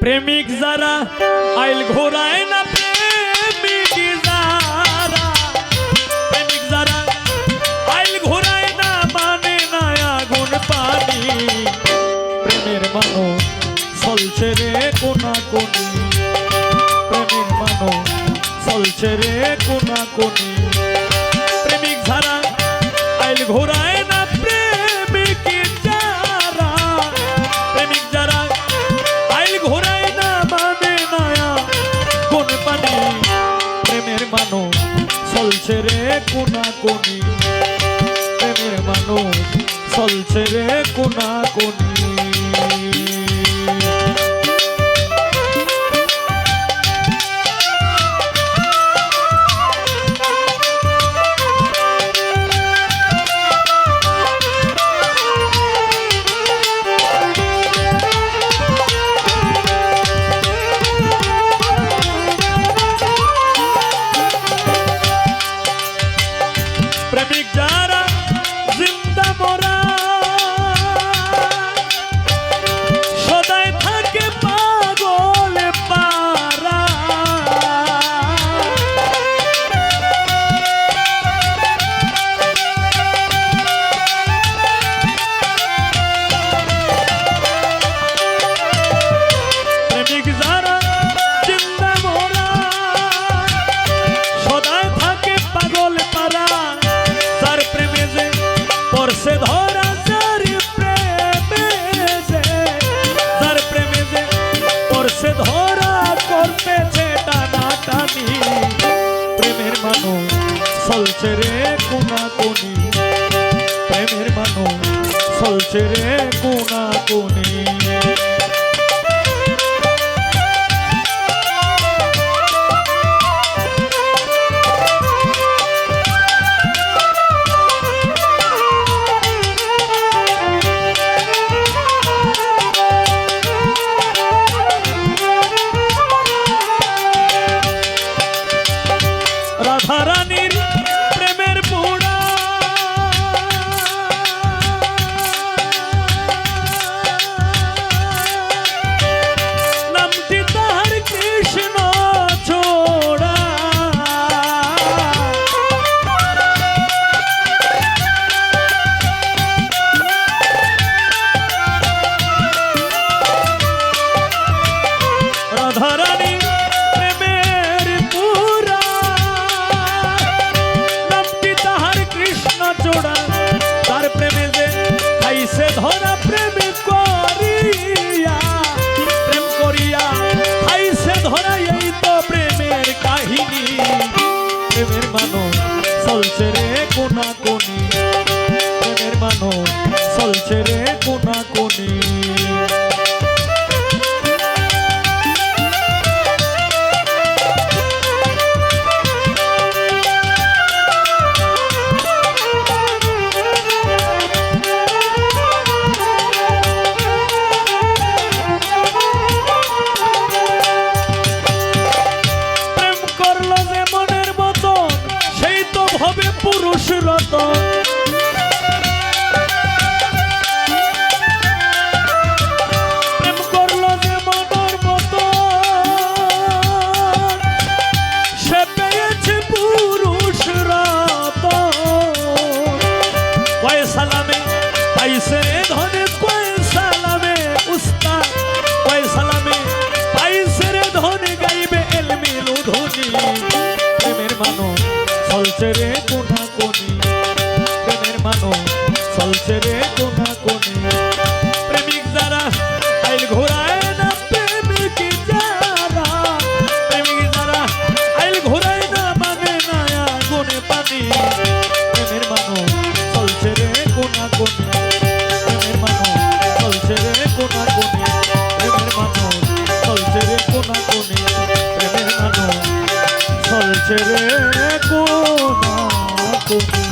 প্রেমিক যারা, আইল ঘোরায় না প্রেমিক যারা। প্রেমিক যারা, আইল ঘোরায় না মানে না আগুন পানি। প্রেমের মানো চলছে রে কোনা কোনি প্রেমের মানো চলছে রে কোনা কোনি চলছে রে কোনা কোনি মানুষ চলছে রে কোনা কোনি কোনা কোনি প্রেমের মানো চলছে রে কোনা কোনি রাধারানীর রাধারানী প্রেমের পুরা। নামটি তাহার কৃষ্ণ চোড়া, তার প্রেমে যে খাইছে ধরা প্রেম করিয়া। প্রেম করিয়া খাইছে ধরা, এই তো প্রেমের কাহিনী। প্রেমের মানো চলছে রে কোনা কোনি প্রেমের মানো চলছে রে কোনা চলছে রে কোঠা কোনি প্রেমের মানুষ চলছে রে কোঠা কোনি প্রেমিক যারা আইল ঘোরায় না, প্রেমিক যারা। প্রেমিক যারা আইল ঘোরায় না মানে না আগুনে পানি। প্রেমের মানুষ চলছে রে কোঠা কোনি প্রেমের মানুষ চলছে রে কোঠা কোনি প্রেমের মানুষ চলছে রে কোঠা কোনি প্রেমের মানুষ চলছে রে Thank you.